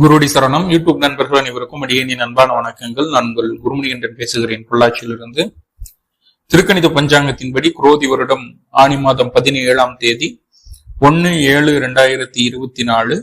குருடி சரணம். யூடியூப் நண்பர்கள் அனைவருக்கும் அடியேனின் அன்பான வணக்கங்கள். நான் உங்கள் குருமணி என்று பேசுகிறேன். பொள்ளாச்சியிலிருந்து திருக்கணித பஞ்சாங்கத்தின்படி குரோதி வருடம் ஆணி மாதம் பதினேழாம் தேதி ஒன்னு ஏழு இரண்டாயிரத்தி இருபத்தி நாலு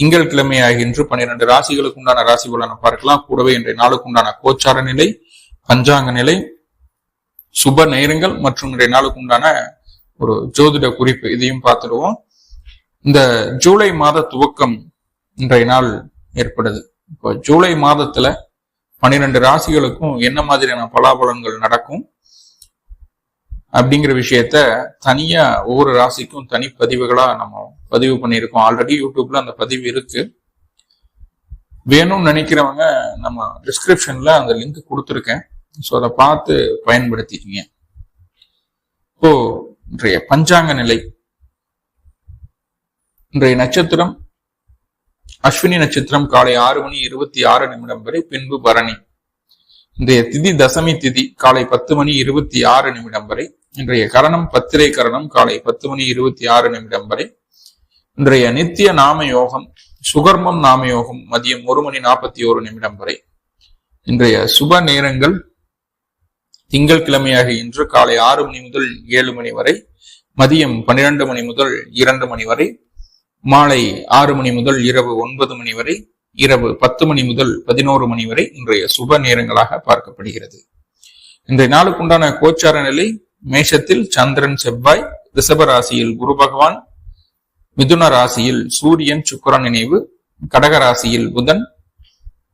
திங்கள் கிழமை ஆகின்ற பன்னிரண்டு ராசிகளுக்கு உண்டான ராசி பலனை பார்க்கலாம். கூடவே இன்றைய நாளுக்கு உண்டான கோச்சார நிலை பஞ்சாங்க நிலை சுப நேரங்கள் மற்றும் இன்றைய நாளுக்கு உண்டான ஒரு ஜோதிட குறிப்பு இதையும் பார்த்துடுவோம். இந்த ஜூலை மாத துவக்கம் இன்றைய நாள் ஏற்படுது. இப்போ ஜூலை மாதத்துல பன்னிரெண்டு ராசிகளுக்கும் என்ன மாதிரியான பலாபலன்கள் நடக்கும் அப்படிங்கிற விஷயத்த தனியா ஒவ்வொரு ராசிக்கும் தனி பதிவுகளா நம்ம பதிவு பண்ணியிருக்கோம். ஆல்ரெடி யூடியூப்ல அந்த பதிவு இருக்கு. வேணும்னு நினைக்கிறவங்க நம்ம டிஸ்கிரிப்ஷன்ல அந்த லிங்க் கொடுத்துருக்கேன். ஸோ அதை பார்த்து பயன்படுத்திக்கிங்க. இப்போ இன்றைய பஞ்சாங்க நிலை. இன்றைய நட்சத்திரம் அஸ்வினி நட்சத்திரம் காலை ஆறு மணி இருபத்தி ஆறு நிமிடம் வரை பின்பு பரணி. இன்றைய திதி தசமி திதி காலை பத்து மணி இருபத்தி ஆறு நிமிடம் வரை. இன்றைய கரணம் பத்திரை கரணம் காலை பத்து மணி இருபத்தி ஆறு நிமிடம் வரை. இன்றைய நித்திய நாம யோகம் சுகர்மம் நாம யோகம் மதியம் ஒரு மணி நாற்பத்தி ஒரு நிமிடம் வரை. இன்றைய சுப நேரங்கள் திங்கள் கிழமையாக இன்று காலை ஆறு மணி முதல் ஏழு மணி வரை மதியம் பன்னிரண்டு மணி முதல் இரண்டு மணி வரை. மாலை ஆறு மணி முதல் இரவு ஒன்பது மணி வரை இரவு பத்து மணி முதல் பதினோரு மணி வரை இன்றைய சுப நேரங்களாக பார்க்கப்படுகிறது. இன்றைய நாளுக்குண்டான கோச்சார நிலை மேஷத்தில் சந்திரன் செவ்வாய் ரிஷப ராசியில் குரு பகவான் மிதுன ராசியில் சூரியன் சுக்கரன் நினைவு கடக ராசியில் புதன்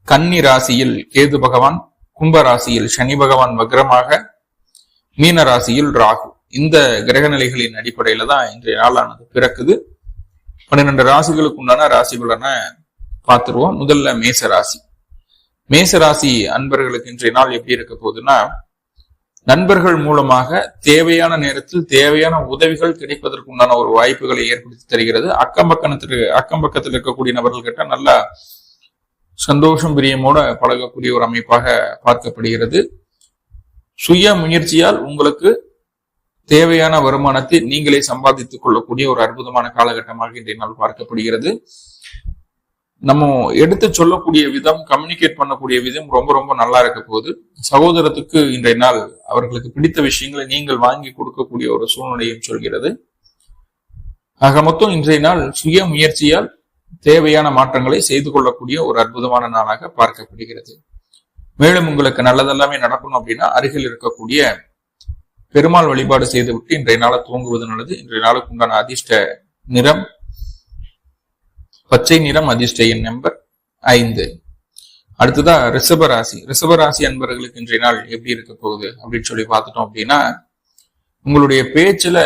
கன்னி ராசியில் கேது பகவான் கும்ப ராசியில் சனி பகவான் வக்ரமாக மீன ராசியில் ராகு. இந்த கிரக நிலைகளின் அடிப்படையில தான் இன்றைய நாளானது பிறக்குது. பன்னிரெண்டு ராசிகளுக்கு உண்டான ராசிகளான பார்த்துருவோம். முதல்ல மேச ராசி. மேச ராசி அன்பர்களுக்கு இன்றைய நாள் எப்படி இருக்க போகுதுன்னா நண்பர்கள் மூலமாக தேவையான நேரத்தில் தேவையான உதவிகள் கிடைப்பதற்கு உண்டான ஒரு வாய்ப்புகளை ஏற்படுத்தி தருகிறது. அக்கம் பக்கத்தில் அக்கம் பக்கத்தில் இருக்கக்கூடிய நபர்கள் கிட்ட நல்லா சந்தோஷம் பிரியமோட பழகக்கூடிய ஒரு அமைப்பாக பார்க்கப்படுகிறது. சுய முயற்சியால் உங்களுக்கு தேவையான வருமானத்தை நீங்களே சம்பாதித்துக் கொள்ளக்கூடிய ஒரு அற்புதமான காலகட்டமாக இன்றைய நாள் பார்க்கப்படுகிறது. நம்ம எடுத்து சொல்லக்கூடிய விதம் கம்யூனிகேட் பண்ணக்கூடிய விதம் ரொம்ப ரொம்ப நல்லா இருக்க போகுது. சகோதரத்துக்கு இன்றைய நாள் அவர்களுக்கு பிடித்த விஷயங்களை நீங்கள் வாங்கி கொடுக்கக்கூடிய ஒரு சூழ்நிலையும் சொல்கிறது. ஆக மொத்தம் இன்றைய நாள் சுய முயற்சியால் தேவையான மாற்றங்களை செய்து கொள்ளக்கூடிய ஒரு அற்புதமான நாளாக பார்க்கப்படுகிறது. மேலும் உங்களுக்கு நல்லதெல்லாமே நடக்கணும் அப்படின்னா அருகில் இருக்கக்கூடிய பெருமாள் வழிபாடு செய்துவிட்டு இன்றைய நாளை தூங்குவது நல்லது. இன்றைய நாளுக்கு உண்டான அதிர்ஷ்ட நிறம் பச்சை நிறம் அதிர்ஷ்ட எண் நம்பர் ஐந்து. அடுத்ததா ரிஷபராசி ரிஷபராசி அன்பர்களுக்கு இன்றைய நாள் எப்படி இருக்க போகுது அப்படின்னு சொல்லி பார்த்துட்டோம் அப்படின்னா உங்களுடைய பேச்சுல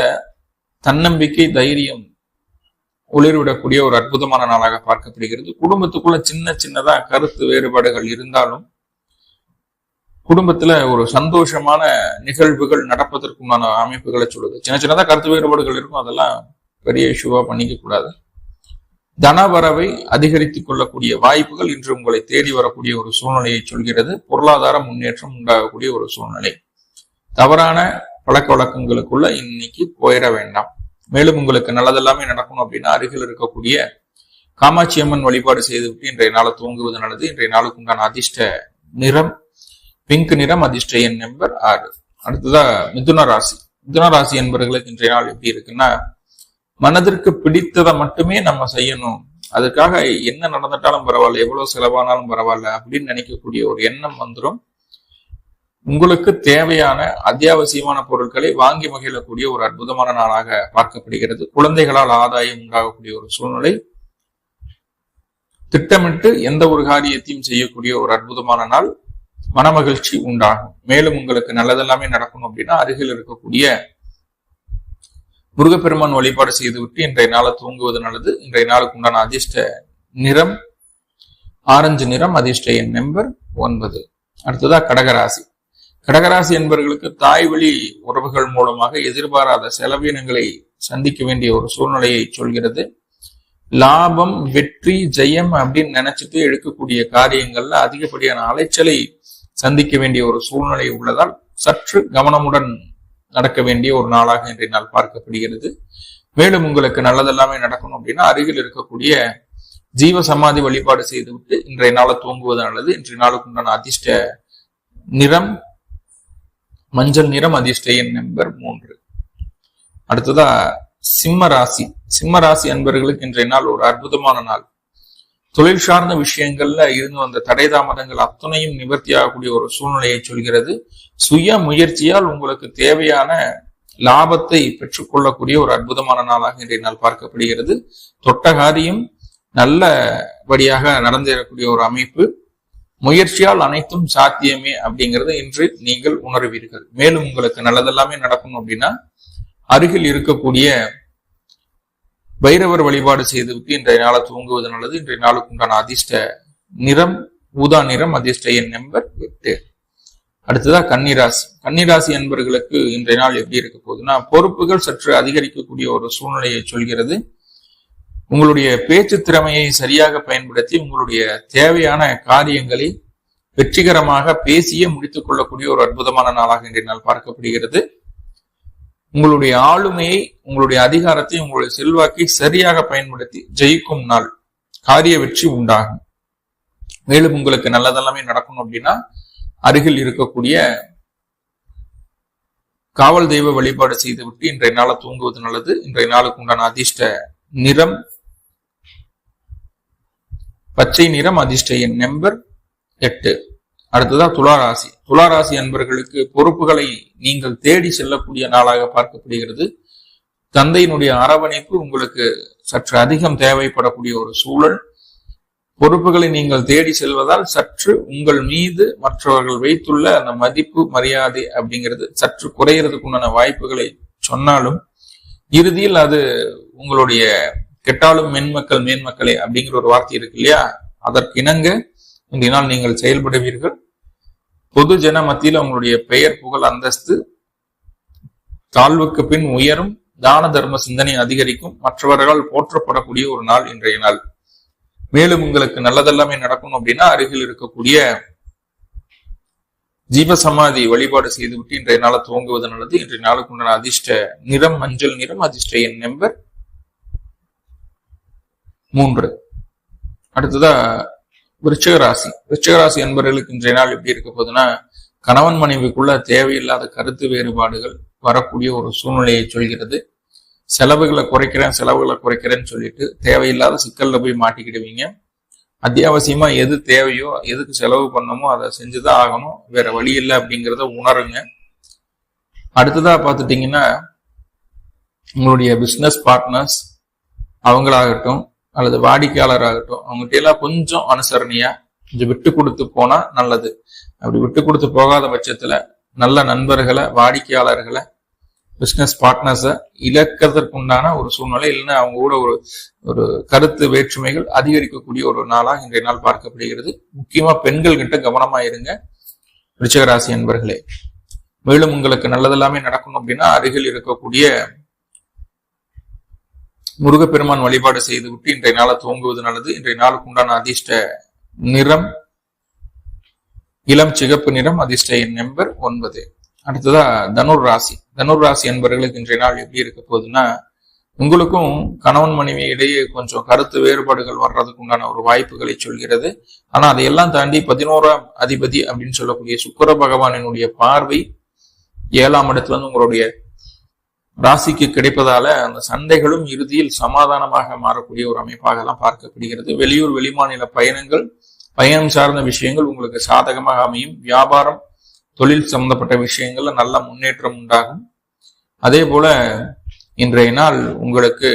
தன்னம்பிக்கை தைரியம் ஒளிர்விடக்கூடிய ஒரு அற்புதமான நாளாக பார்க்கப்படுகிறது. குடும்பத்துக்குள்ள சின்ன சின்னதா கருத்து வேறுபாடுகள் இருந்தாலும் குடும்பத்துல ஒரு சந்தோஷமான நிகழ்வுகள் நடப்பதற்குமான அமைப்புகளை சொல்லுது. சின்ன சின்னதா கருத்து வேறுபாடுகள் இருக்கும் அதெல்லாம் பெரிய இஷ்யூவா பண்ணிக்க கூடாது. தனவரவை அதிகரித்துக் கொள்ளக்கூடிய வாய்ப்புகள் இன்று உங்களை தேடி வரக்கூடிய ஒரு சூழ்நிலையை சொல்கிறது. பொருளாதார முன்னேற்றம் உண்டாகக்கூடிய ஒரு சூழ்நிலை. தவறான பழக்க வழக்கங்களுக்குள்ள இன்னைக்கு போயிட வேண்டாம். மேலும் உங்களுக்கு நல்லதெல்லாமே நடக்கணும் அப்படின்னா அருகில் இருக்கக்கூடிய காமாட்சி அம்மன் வழிபாடு செய்துவிட்டு இன்றைய நாளை தூங்குவது நல்லது. இன்றைய நாளுக்கு உண்டான அதிர்ஷ்ட நிறம் பிங்க் நிறம் அதிர்ஷ்ட எண் நம்பர் ஆறு. அடுத்ததா மிதுன ராசி. மிதுன ராசி என்பவர்களுக்கு இன்றைய நாள் எப்படி இருக்குன்னா மனதிற்கு பிடித்ததை மட்டுமே நம்ம செய்யணும். அதுக்காக என்ன நடந்துட்டாலும் பரவாயில்ல எவ்வளவு செலவானாலும் பரவாயில்ல அப்படின்னு நினைக்கக்கூடிய ஒரு எண்ணம் வந்துடும் உங்களுக்கு தேவையான அத்தியாவசியமான பொருட்களை வாங்கி மகிழக்கூடிய ஒரு அற்புதமான நாளாக பார்க்கப்படுகிறது. குழந்தைகளால் ஆதாயம் உண்டாகக்கூடிய ஒரு சூழ்நிலை. திட்டமிட்டு எந்த ஒரு காரியத்தையும் செய்யக்கூடிய ஒரு அற்புதமான நாள். மனமகிழ்ச்சி உண்டாகும். மேலும் உங்களுக்கு நல்லதெல்லாமே நடக்கணும் அப்படின்னா அருகில் இருக்கக்கூடிய முருகப்பெருமான் வழிபாடு செய்துவிட்டு இன்றைய நாளை தூங்குவது நல்லது. இன்றைய நாளுக்கு உண்டான அதிர்ஷ்ட நிறம் ஆரஞ்சு நிறம் அதிர்ஷ்ட எண் நம்பர் ஒன்பது. அடுத்ததா கடகராசி. கடகராசி என்பவர்களுக்கு தாய் வழி உறவுகள் மூலமாக எதிர்பாராத செலவினங்களை சந்திக்க வேண்டிய ஒரு சூழ்நிலையை சொல்கிறது. லாபம் வெற்றி ஜெயம் அப்படின்னு நினைச்சிட்டு எடுக்கக்கூடிய காரியங்கள்ல அதிகப்படியான அலைச்சலை சந்திக்க வேண்டிய ஒரு சூழ்நிலை உள்ளதால் சற்று கவனமுடன் நடக்க வேண்டிய ஒரு நாளாக இன்றைய நாள் பார்க்கப்படுகிறது. மேலும் உங்களுக்கு நல்லதெல்லாமே நடக்கணும் அப்படின்னா அருகில் இருக்கக்கூடிய ஜீவ சமாதி வழிபாடு செய்துவிட்டு இன்றைய நாளை தூங்குவது நல்லது. இன்றைய நாளுக்கு உண்டான அதிர்ஷ்ட நிறம் மஞ்சள் நிறம் அதிர்ஷ்ட எண் நம்பர் மூன்று. அடுத்ததா சிம்ம ராசி. சிம்ம ராசி அன்பர்களுக்கு இன்றைய நாள் ஒரு அற்புதமான நாள். தொழில் சார்ந்த விஷயங்கள்ல இருந்து வந்த தடை தாமதங்கள் அத்தனையும் நிவர்த்தி ஆகக்கூடிய ஒரு சூழ்நிலையை சொல்கிறது. சுய முயற்சியால் உங்களுக்கு தேவையான லாபத்தை பெற்றுக்கொள்ளக்கூடிய ஒரு அற்புதமான நாளாக இன்றைய நாள் பார்க்கப்படுகிறது. தொட்டகாரியம் நல்லபடியாக நடந்தேறக்கூடிய ஒரு அமைப்பு. முயற்சியால் அனைத்தும் சாத்தியமே அப்படிங்கிறத இன்று நீங்கள் உணர்வீர்கள். மேலும் உங்களுக்கு நல்லதெல்லாமே நடக்கணும் அப்படின்னா அருகில் இருக்கக்கூடிய பைரவர் வழிபாடு செய்துவிட்டு இன்றைய நாளை தூங்குவது நல்லது இன்றைய நாளுக்கு உண்டான அதிர்ஷ்ட நிறம் ஊதா நிறம் அதிர்ஷ்ட எண் நம்பர் எட்டு. அடுத்ததா கன்னிராசி. கன்னிராசி என்பவர்களுக்கு இன்றைய நாள் எப்படி இருக்க போகுதுன்னா பொறுப்புகள் சற்று அதிகரிக்கக்கூடிய ஒரு சூழ்நிலையை சொல்கிறது. உங்களுடைய பேச்சு திறமையை சரியாக பயன்படுத்தி உங்களுடைய தேவையான காரியங்களை வெற்றிகரமாக பேசியே முடித்துக் கொள்ளக்கூடிய ஒரு அற்புதமான நாளாக இன்றைய நாள் பார்க்கப்படுகிறது. உங்களுடைய ஆளுமையை உங்களுடைய அதிகாரத்தை உங்களுடைய செல்வாக்கை சரியாக பயன்படுத்தி ஜெயிக்கும் நாள். காரிய வெற்றி உண்டாகும். மேலும் உங்களுக்கு நல்லதெல்லாமே நடக்கணும் அப்படின்னா அருகில் இருக்கக்கூடிய காவல் தெய்வ வழிபாடு செய்துவிட்டு இன்றைய நாளை தூங்குவது நல்லது. இன்றைய நாளுக்கு உண்டான அதிர்ஷ்ட நிறம் பச்சை நிறம் அதிர்ஷ்ட எண் நம்பர் எட்டு. அடுத்ததா துளாராசி துளாராசி அன்பர்களுக்கு பொறுப்புகளை நீங்கள் தேடி செல்லக்கூடிய நாளாக பார்க்கப்படுகிறது. தந்தையினுடைய அரவணைப்பு உங்களுக்கு சற்று அதிகம் தேவைப்படக்கூடிய ஒரு சூழல். பொறுப்புகளை நீங்கள் தேடி செல்வதால் சற்று உங்கள் மீது மற்றவர்கள் வைத்துள்ள அந்த மதிப்பு மரியாதை அப்படிங்கிறது சற்று குறையிறதுக்குண்டான வாய்ப்புகளை சொன்னாலும் இறுதியில் அது உங்களுடைய கெட்டாலும் மென்மக்கள் மேன்மக்களே அப்படிங்கிற ஒரு வார்த்தை இருக்கு இல்லையா? அதற்கு இணங்க இன்றைய நாள் நீங்கள் செயல்படுவீர்கள். பொது ஜன மத்தியில் உங்களுடைய பெயர் புகழ் அந்தஸ்து தாழ்வுக்கு பின் உயரும் தான தர்ம சிந்தனை அதிகரிக்கும் மற்றவர்களால் போற்றப்படக்கூடிய ஒரு நாள் இன்றைய நாள். மேலும் உங்களுக்கு நல்லதெல்லாமே நடக்கணும் அப்படின்னா அருகில் இருக்கக்கூடிய ஜீவசமாதி வழிபாடு செய்துவிட்டு இன்றைய நாளை துவங்குவது நல்லது. இன்றைய நாளுக்கு உண்டான அதிர்ஷ்ட நிறம் மஞ்சள் நிறம் அதிர்ஷ்ட என் நம்பர் மூன்று. அடுத்ததா விருச்சிகராசி. விருச்சிகராசி என்பவர்களுக்கு இன்றைய நாள் எப்படி இருக்க போகுதுன்னா கணவன் மனைவிக்குள்ள தேவையில்லாத கருத்து வேறுபாடுகள் வரக்கூடிய ஒரு சூழ்நிலையை சொல்கிறது. செலவுகளை குறைக்கிறேன் செலவுகளை குறைக்கிறேன்னு சொல்லிட்டு தேவையில்லாத சிக்கல்ல போய் மாட்டிக்கிடுவீங்க. அத்தியாவசியமா எது தேவையோ எதுக்கு செலவு பண்ணமோ அதை செஞ்சுதான் ஆகணும். வேற வழி இல்லை அப்படிங்கிறத உணருங்க. அடுத்ததா பார்த்துட்டீங்கன்னா உங்களுடைய பிஸ்னஸ் பார்ட்னர்ஸ் அவங்களாகட்டும் அல்லது வாடிக்கையாளராகட்டும் அவங்ககிட்ட எல்லாம் கொஞ்சம் அனுசரணையா கொஞ்சம் விட்டு கொடுத்து போனா நல்லது. அப்படி விட்டு கொடுத்து போகாத பட்சத்துல நல்ல நண்பர்களை வாடிக்கையாளர்களை பிஸ்னஸ் பார்ட்னர்ஸை இழக்கிறதுக்குண்டான ஒரு சூழ்நிலை இல்லைன்னா அவங்க கூட ஒரு ஒரு கருத்து வேற்றுமைகள் அதிகரிக்கக்கூடிய ஒரு நாளாக இன்றைய நாள் பார்க்கப்படுகிறது. முக்கியமா பெண்கள் கிட்ட கவனமா இருங்க. ரிச்சகராசி என்பர்களே மேலும் உங்களுக்கு நல்லதெல்லாமே நடக்கணும் அப்படின்னா அருகில் இருக்கக்கூடிய முருகப்பெருமான் வழிபாடு செய்துவிட்டு இன்றைய நாளை துவங்குவது நல்லது. இன்றைய நாளுக்கு உண்டான அதிர்ஷ்ட நிறம் இளம் சிகப்பு நிறம் அதிர்ஷ்ட எண் நம்பர் ஒன்பது. அடுத்ததா தனுர் ராசி. தனுர் ராசி என்பவர்களுக்கு இன்றைய நாள் எப்படி இருக்க போகுதுன்னா உங்களுக்கும் கணவன் மனைவி இடையே கொஞ்சம் கருத்து வேறுபாடுகள் வர்றதுக்கு உண்டான ஒரு வாய்ப்புகளை சொல்கிறது. ஆனா அதையெல்லாம் தாண்டி பதினோராம் அதிபதி அப்படின்னு சொல்லக்கூடிய சுக்கர பகவானினுடைய பார்வை ஏழாம் இடத்துல இருந்து உங்களுடைய ராசிக்கு கிடைப்பதால அந்த சண்டைகளும் இறுதியில் சமாதானமாக மாறக்கூடிய ஒரு அமைப்பாக எல்லாம் பார்க்கப்படுகிறது. வெளியூர் வெளிமாநில பயணங்கள் பயணம் சார்ந்த விஷயங்கள் உங்களுக்கு சாதகமாக அமையும். வியாபாரம் தொழில் சம்பந்தப்பட்ட விஷயங்கள்ல நல்ல முன்னேற்றம் உண்டாகும். அதே போல இன்றைய நாள் உங்களுக்கு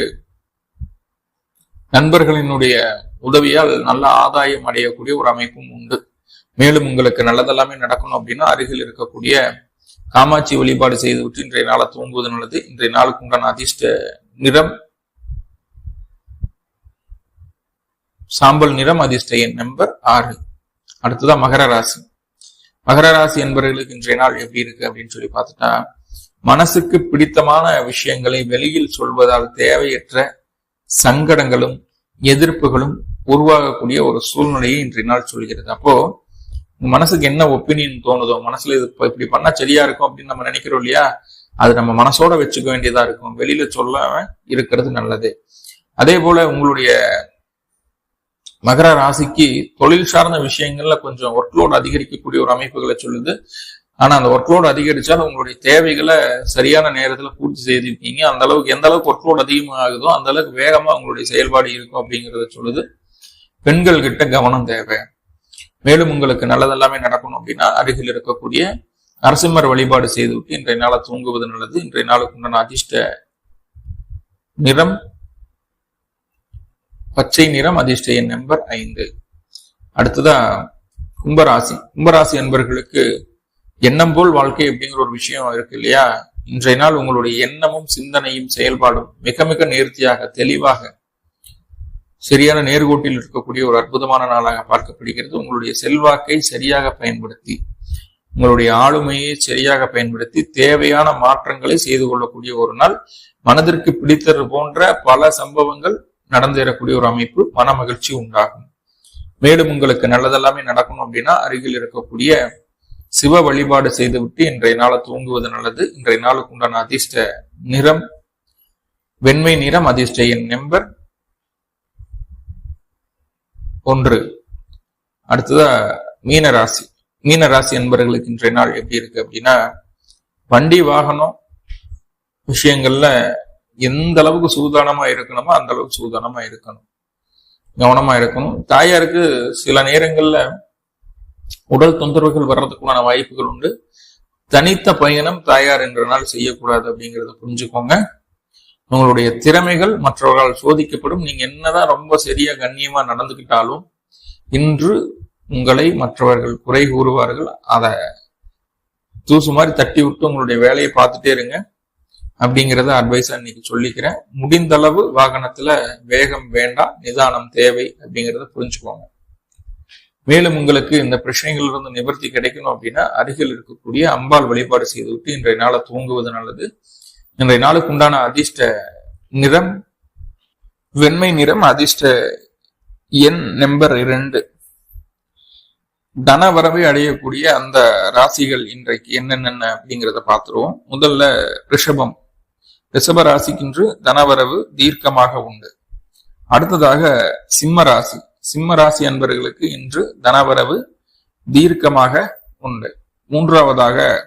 நண்பர்களினுடைய உதவியால் நல்ல ஆதாயம் அடையக்கூடிய ஒரு அமைப்பும் உண்டு. மேலும் உங்களுக்கு நல்லதெல்லாமே நடக்கணும் அப்படின்னா அருகில் இருக்கக்கூடிய காமாட்சி வழிபாடு செய்துவிட்டு இன்றைய நாளை தூங்குவது நல்லது. இன்றைய நாளுக்கு உண்டான அதிர்ஷ்ட நிறம். சாம்பல் நிறம் அதிர்ஷ்ட எண் நம்பர் ஆறு. அடுத்ததான் மகர ராசி. மகர ராசி என்பவர்களுக்கு இன்றைய நாள் எப்படி இருக்கு அப்படின்னு சொல்லி பார்த்துட்டா மனசுக்கு பிடித்தமான விஷயங்களை வெளியில் சொல்வதால் தேவையற்ற சங்கடங்களும் எதிர்ப்புகளும் உருவாகக்கூடிய ஒரு சூழ்நிலையை இன்றைய நாள் சொல்கிறது. அப்போ மனசுக்கு என்ன ஒப்பீனியன் தோணுதோ மனசுல இது இப்படி பண்ணா சரியா இருக்கும் அப்படின்னு நம்ம நினைக்கிறோம் இல்லையா? அது நம்ம மனசோட வச்சுக்க வேண்டியதா இருக்கும். வெளியில சொல்லாம இருக்கிறது நல்லது. அதே போல உங்களுடைய மகர ராசிக்கு தொழில் சார்ந்த விஷயங்கள்ல கொஞ்சம் ஒர்க்லோடு அதிகரிக்கக்கூடிய ஒரு அமைப்புகளை சொல்லுது. ஆனா அந்த ஒர்க்லோடு அதிகரிச்சாலும் உங்களுடைய தேவைகளை சரியான நேரத்துல பூர்த்தி செய்திருக்கீங்க. அந்த அளவுக்கு எந்த அளவுக்கு அதிகமாக அதிகமாகுதோ அந்த அளவுக்கு வேகமா உங்களுடைய செயல்பாடு இருக்கும் அப்படிங்கறத சொல்லுது. பெண்கள் கிட்ட கவனம் தேவை. மேலும் உங்களுக்கு நல்லதெல்லாமே நடக்கணும் அப்படின்னா அருகில் இருக்கக்கூடிய நரசிம்மர் வழிபாடு செய்துவிட்டு இன்றைய நாளை தூங்குவது நல்லது. இன்றைய நாளுக்கு உண்டான அதிர்ஷ்ட நிறம் பச்சை நிறம் அதிர்ஷ்ட எண் நம்பர் ஐந்து. அடுத்ததா கும்பராசி. கும்பராசி என்பர்களுக்கு எண்ணம் போல் வாழ்க்கை அப்படிங்கிற ஒரு விஷயம் இருக்கு இல்லையா? இன்றைய நாள் உங்களுடைய எண்ணமும் சிந்தனையும் செயல்பாடும் மிக மிக நேர்த்தியாக தெளிவாக சரியான நேர்கோட்டில் இருக்கக்கூடிய ஒரு அற்புதமான நாளாக பார்க்கப்படுகிறது. உங்களுடைய செல்வாக்கை சரியாக பயன்படுத்தி உங்களுடைய ஆளுமையை சரியாக பயன்படுத்தி தேவையான மாற்றங்களை செய்து கொள்ளக்கூடிய ஒரு நாள். மனதிற்கு பிடித்தது போன்ற பல சம்பவங்கள் நடந்தேறக்கூடிய ஒரு அமைப்பு மன மகிழ்ச்சி உண்டாகும். மேலும் உங்களுக்கு நல்லதெல்லாமே நடக்கணும் அப்படின்னா அருகில் இருக்கக்கூடிய சிவ வழிபாடு செய்துவிட்டு இன்றைய நாளை தூங்குவது நல்லது. இன்றைய நாளுக்கு உண்டான அதிர்ஷ்ட நிறம் வெண்மை நிறம் அதிர்ஷ்ட என் நம்பர். ஒன்று. அடுத்ததா மீன ராசி மீன ராசி என்பவர்களுக்கு இன்றைய நாள் எப்படி இருக்கு அப்படின்னா வண்டி வாகனம் விஷயங்கள்ல எந்த அளவுக்கு சூதானமா இருக்கணுமோ அந்த அளவுக்கு சூதானமா இருக்கணும். கவனமா இருக்கணும். தாயாருக்கு சில நேரங்கள்ல உடல் தொந்தரவுகள் வர்றதுக்குள்ளான வாய்ப்புகள் உண்டு. தனித்த பயணம் தாயார் என்ற நாள் செய்யக்கூடாது அப்படிங்கிறத புரிஞ்சுக்கோங்க. உங்களுடைய திறமைகள் மற்றவர்களால் சோதிக்கப்படும். நீங்க என்னதான் ரொம்ப சரியா கண்ணியமா நடந்துகிட்டாலும் இன்று உங்களை மற்றவர்கள் குறை கூறுவார்கள். அதை தூசு மாதிரி தட்டி விட்டு உங்களுடைய வேலையை பார்த்துட்டே இருங்க அப்படிங்கிறத அட்வைஸா இன்னைக்கு சொல்லிக்கிறேன். முடிந்த அளவு வாகனத்துல வேகம் வேண்டாம் நிதானம் தேவை அப்படிங்கிறத புரிஞ்சுக்கோங்க. மேலும் உங்களுக்கு இந்த பிரச்சனைகள் இருந்து நிவர்த்தி கிடைக்கணும் அப்படின்னா அருகில் இருக்கக்கூடிய அம்பாள் வழிபாடு செய்துவிட்டு இன்றைய நாளை தூங்குவது நல்லது. இன்றைய நாளுக்கு உண்டான அதிர்ஷ்ட நிறம் வெண்மை நிறம் அதிர்ஷ்ட எண் நம்பர் இரண்டு. தன வரவை அடையக்கூடிய அந்த ராசிகள் இன்றைக்கு என்னென்ன அப்படிங்கிறத பார்த்துருவோம். முதல்ல ரிஷபம். ரிஷப ராசிக்கின்று தனவரவு தீர்க்கமாக உண்டு. அடுத்ததாக சிம்ம ராசி. சிம்ம ராசி அன்பர்களுக்கு இன்று தனவரவு தீர்க்கமாக உண்டு. மூன்றாவதாக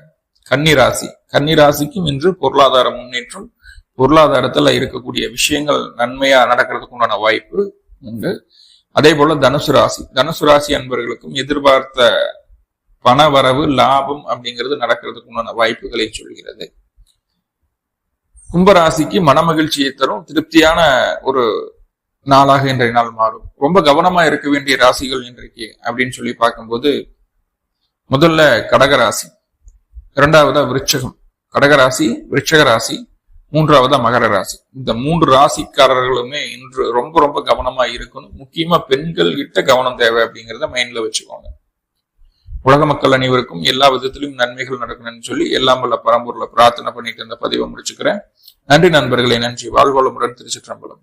கன்னிராசி. கன்னிராசிக்கும் இன்று பொருளாதார முன்னேற்றம் பொருளாதாரத்துல இருக்கக்கூடிய விஷயங்கள் நன்மையா நடக்கிறதுக்கு உண்டான வாய்ப்பு உண்டு. அதே போல தனுசு ராசி. தனுசு ராசி அன்பர்களுக்கும் எதிர்பார்த்த பண வரவு லாபம் அப்படிங்கிறது நடக்கிறதுக்கு உண்டான வாய்ப்புகளை சொல்கிறது. கும்பராசிக்கு மனமகிழ்ச்சியை தரும் திருப்தியான ஒரு நாளாக இன்றைய நாள் மாறும். ரொம்ப கவனமா இருக்க வேண்டிய ராசிகள் இன்றைக்கு அப்படின்னு சொல்லி பார்க்கும்போது முதல்ல கடகராசி. இரண்டாவதா விருட்சகம் கடகராசி விருட்சக ராசி மூன்றாவதா மகர ராசி. இந்த மூன்று ராசிக்காரர்களுமே இன்று ரொம்ப ரொம்ப கவனமா இருக்கணும். முக்கியமா பெண்கள் கிட்ட கவனம் தேவை அப்படிங்கிறத மைண்ட்ல வச்சுக்கோங்க. உலக மக்கள் அனைவருக்கும் எல்லா விதத்திலும் நன்மைகள் நடக்கணும்னு சொல்லி எல்லாம் வல்ல பரம்பூர்ல பிரார்த்தனை பண்ணிட்டு இந்த பதிவை முடிச்சுக்கிறேன். நன்றி நண்பர்களை நன்றி. வாழ்வாளமுடன் திருச்சிற்றம்பலம்.